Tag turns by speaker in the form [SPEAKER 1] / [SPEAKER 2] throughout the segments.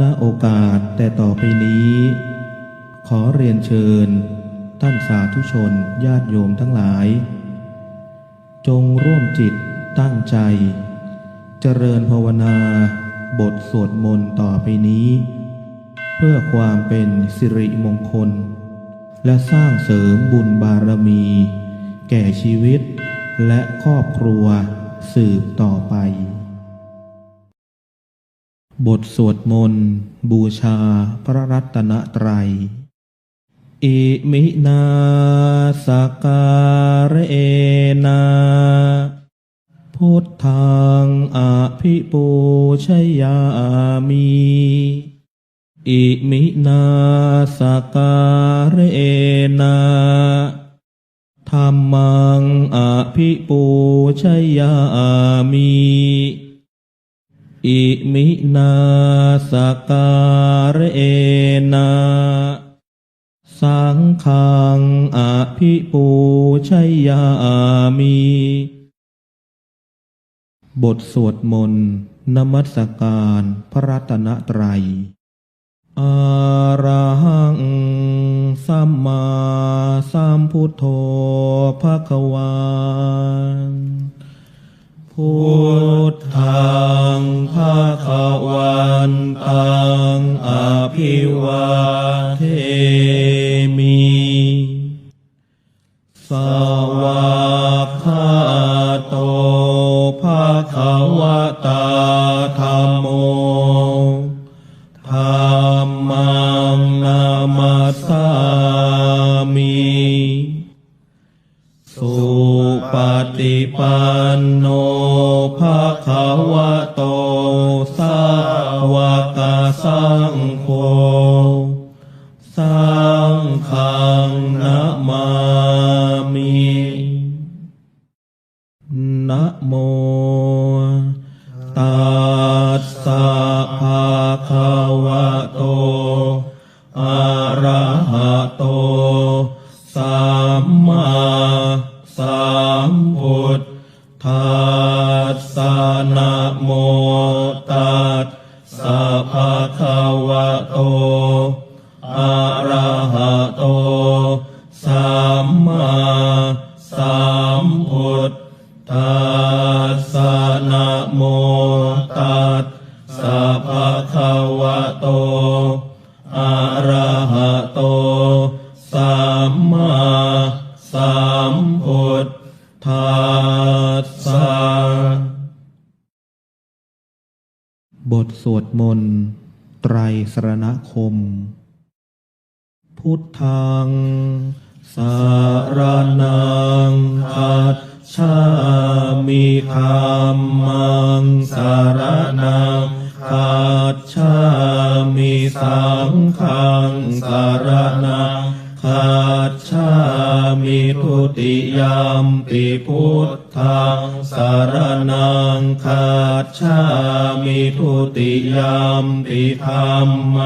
[SPEAKER 1] ณโอกาสแต่ต่อไปนี้ ขอเรียนเชิญ ท่านสาธุชนญาติโยมทั้งหลาย จงร่วมจิตตั้งใจ เจริญภาวนา บทสวดมนต์ต่อไปนี้ เพื่อความเป็นสิริมงคล และสร้างเสริมบุญบารมี แก่ชีวิตและครอบครัวสืบต่อไป บทสวดมนต์ บูชาพระรัตนตรัย อิมินาสการเอนาพุทธังอภิปูชยามี อิมินาสการเอนาธรรมังอภิปูชยามี อิมินาสการเอนาสังฆังอภิปูชยามี บทสวดมนต์นมัสการพระรัตนตรัย อาระหังสัมมาสัมพุทโธภะคะวา พุทธังภาคะวันตังอภิวาาวกสังโฆ สังฆังนา ภะคะวะโต อะระหะโต สัมมาสัมพุทธัสสะนะโม ไตรสรณคม พุทธัง สารนังคัจฉามิธรรมังสารนังคัจฉามิสังฆังสารนังคัจฉามิทุติยามปิพุทธังสารนังคัจฉาม ทุติยามปิธรรม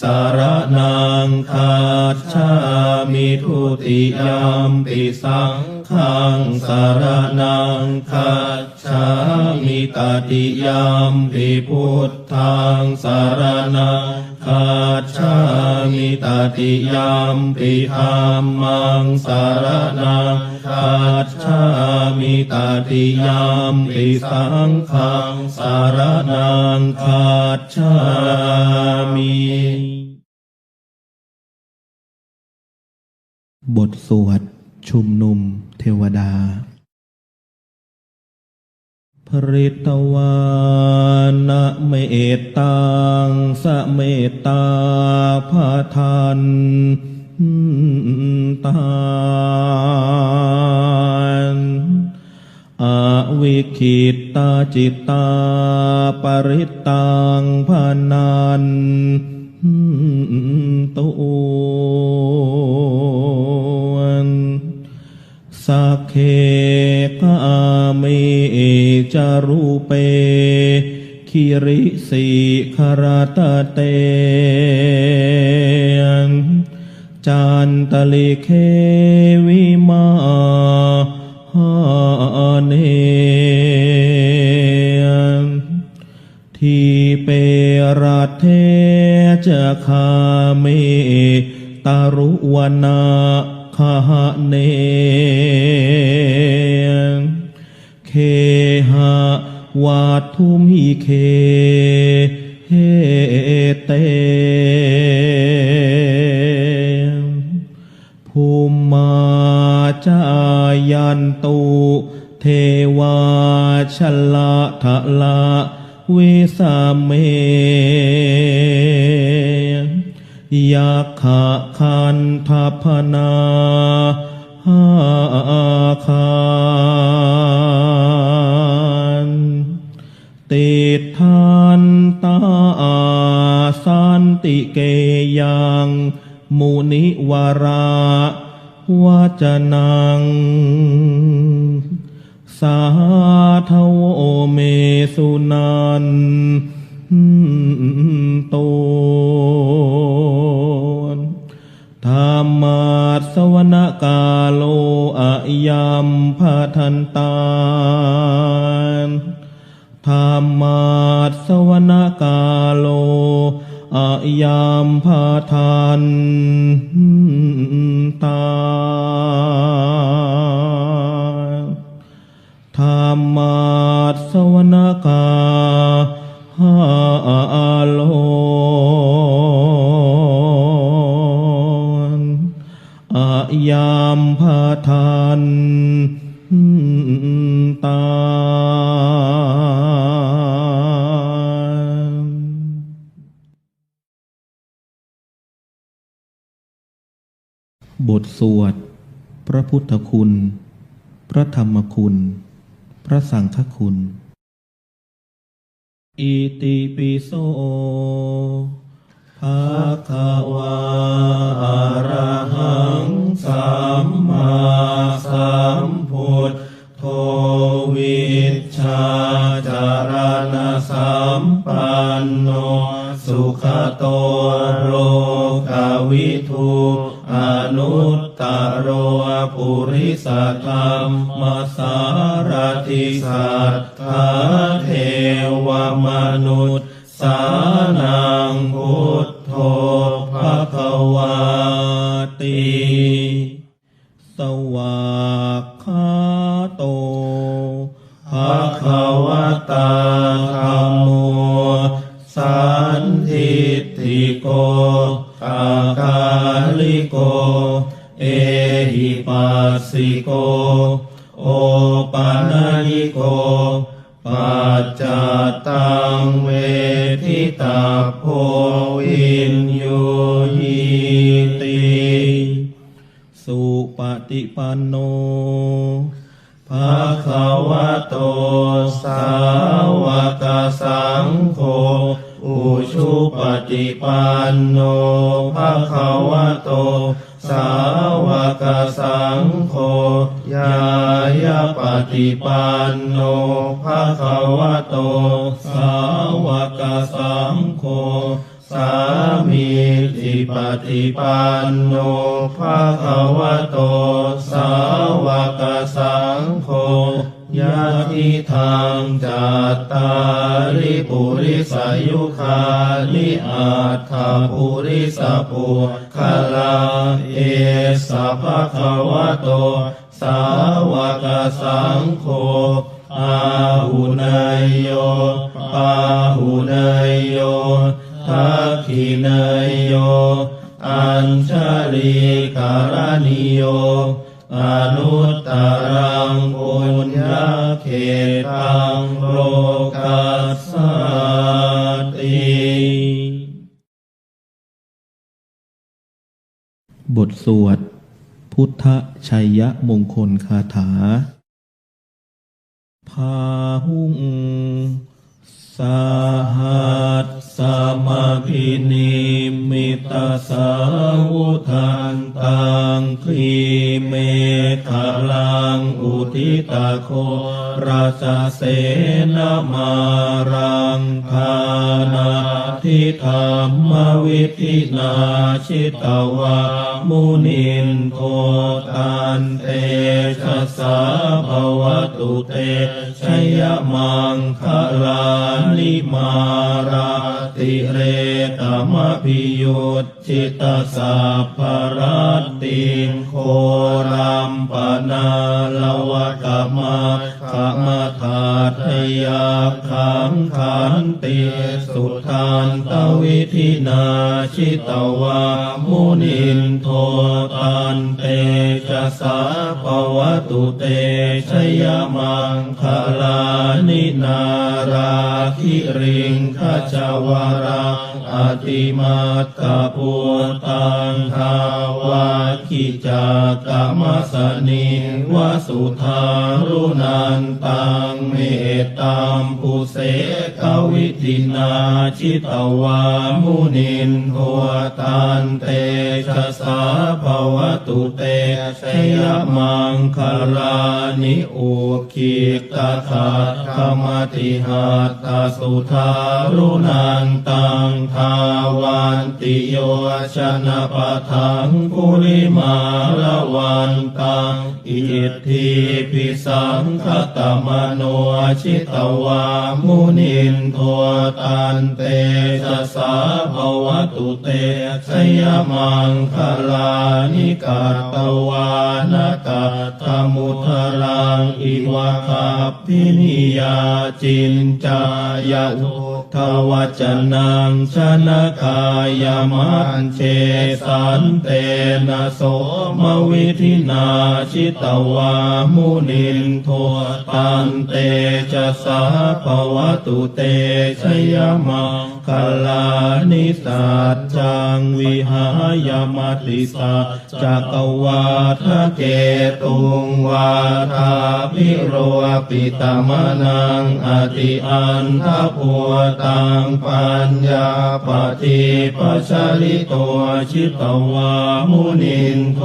[SPEAKER 1] สารนังคาชามิทุติยามปิสังขังสารนังคาชามิตติยามปิพุทธังสารนัง คาชามิตติยามปิธรรมังสารนังคาชามิตติยามปิสังขังสารนังคาชามิบทสวดชุมนุมเทวดา ริตวานะเมตตังสะเมตตาพาทันตานอวิคิตตาจิตตาปริตตังพานันตุนสักเค จารุเป คิริสิคาราตาเตจันตลิเควิมาหาเนทีเปรัตเทจะคาเมตารุวนาคาเน เคหะวาทุมิเคเฮเตภูมิมาจายันตุเทวาชลทะละวิสาเมยักขะคันทัพนาหาคา ทานตาสันติเกยังมุนิวาระวาจนัง สาทโวเมสุนันโตธรรมาสวนกาโลอะยัมพะทันตา ยามพาทันตา บทสวด พระพุทธคุณ พระธรรมคุณ พระสังฆคุณ อิติปิโสภะคะวา วาติสวากขาโตภะคะวะตาธัมโมสันทิฏฐิโกอากาลิโก เอหิปัสสิโก โอปัญญิโกปัจจตังเวทิตาโพ ติสุปฏิปันโนภะคะวะโตสาวกสังโฆอุชุปฏิปันโนภะคะวะโตสาวกสังโฆยายาปฏิปันโนภะคะวะโตสาวกสังโฆสามี ปฏิปันโนภะคะวะโต สาวกสังโฆยะทิทางจัตตาริปุริสายุคาลิอาถาปุริสปุคลาเอสะภะคะวะโต สาวกสังโฆอาหุนายโยปาหุนายโยทักขินาย อัญชลีการณิโยอนุตตรังปุญญาเขตังโลกัสสติบทสวด พุทธชัยยะมงคลคาถา พาหุง สหัสสมพินิมิตาสาวุทันตังคีเมฆลังอุทิตาโคราชเสนมารังคานาทิธรรมวิธินาชิตวามุนินโทตันเตชะสาภวตุเตชยมังคลา มาราติเรตมพิยุตจิตสัพพรัตติงโครัมปนาลวะกมะขมาธาทยาขังขันติสุทานตวิธินาชิตว จากามสนิวสุธารุนันตังเมตตามปุเสกวิตินาชิตวามุนินโทตันเตชะสาภวตุเตชยมังคลานิอุคิตาขาคมติหาตาสุธารุนันตังทาวันติโยชนะปะทังกุลิมาละวันตังอิทธิปิสังคตมโนชิตวามุนินโทตันเตชะสาภวตุเตชยมังคลานิกาตวานกาธมุทรังอิวะคับพินิยาจินจายะทุ ทวจนังชนะกายมันเชสันเตนะโสมวิธินาชิตวามุนินโทตันเตจะสาภวตุเตชยมังคลานิสัจจังวิหายมติสาจักวาทะเกตุงวาทาพิโรปิตมนังอติอันทพัวตังปัญญาปฏิปัชลิตัวชิตวามุนินโท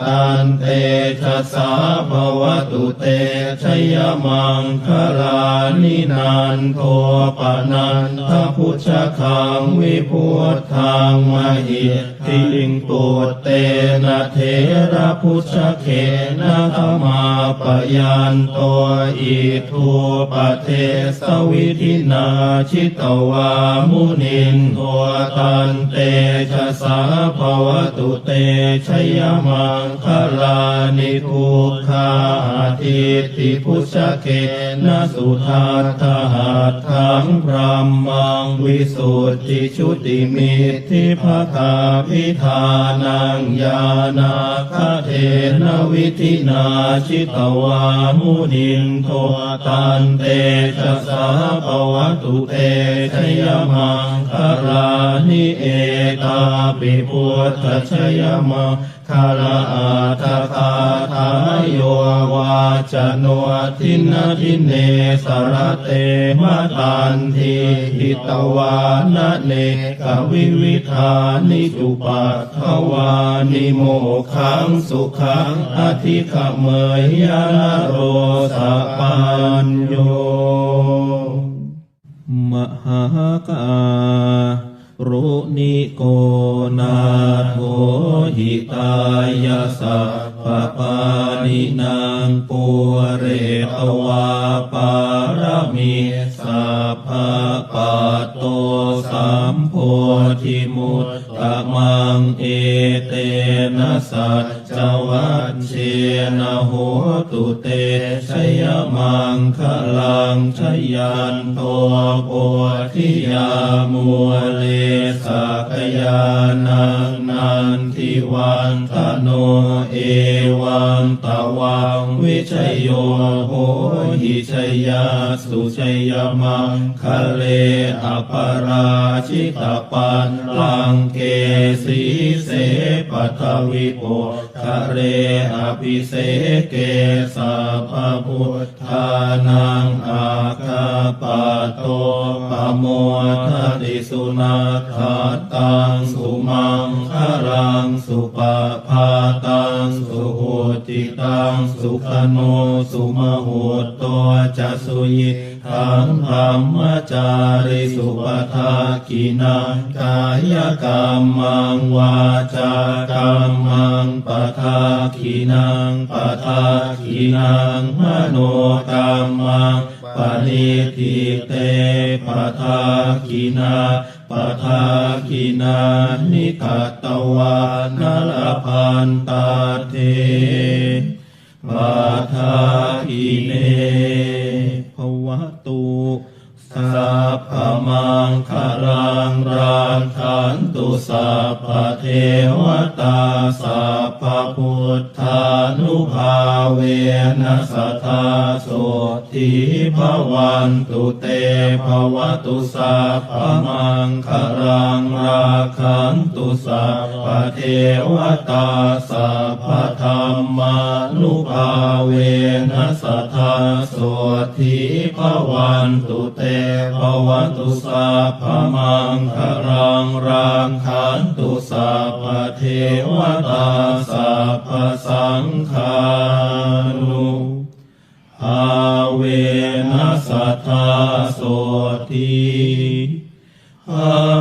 [SPEAKER 1] ตันเตชะสาภวตุเตชยมังคลานินานโทปนันทพุชคังวิพุทธังมหิ ทิลิงตุเตนะเทระพุชเขนะธรรมาปยันโตอิทูปเทสวิธินาชิตวามุนินโทตันเตชะสาภวตุเตชยมังคลานิทุกขาทิติพุชเขนะสุทัตถหัตถังพรหมังวิสุทธิชุติมิทิภคาพิธานังญาณาคเทนวิธินาชิตวามุนินโทตันเตชะสาปวตุเตชยมังคลานิเอตาปิพุทธชยมังคาราอาทาคาทายโย จโนทินาทิเนสารเตมาตันทีหิตวานะเนกวิวิธานิจุปัตถวานิโมขังสุขังอธิขเมยยาโรสะปัญโยมหาการุณิโกนาโทหิตายาสั พปานินางปุเรตวาปารมีสัพพปะโตสัมโพธิมุตตะมังเอเตนะสัจจวัชเชนะโหตุเตชยมังคลังชยันโตโพธิยามัวเล งวิชัยโยโหหิชัยยาสุชัยมังคะเลอปราชิตปันลังเกสีเส ปัทวิโปคะเรอภิเสเกสัพพุทธานังอาคาปะโตปะโมทติสุนาคาตังสุมังคารังสุปะพาตังสุโหติตังสุขโนสุมโหตโตจะสุยิขังธรรมจาริสุปทากินังกายกรรมังวาจากรรมังปทากินังปทากินังมโนกรรมังปณิทิเตปทากินาปทากินานิทัตวานลพันตาเทปทากิเน นัสธาสวทีพวันตุเตภวันตุสาพมังครังรังขันตุสาปเทวตาสาปสังคานุอาเวนัสธาสวทีอา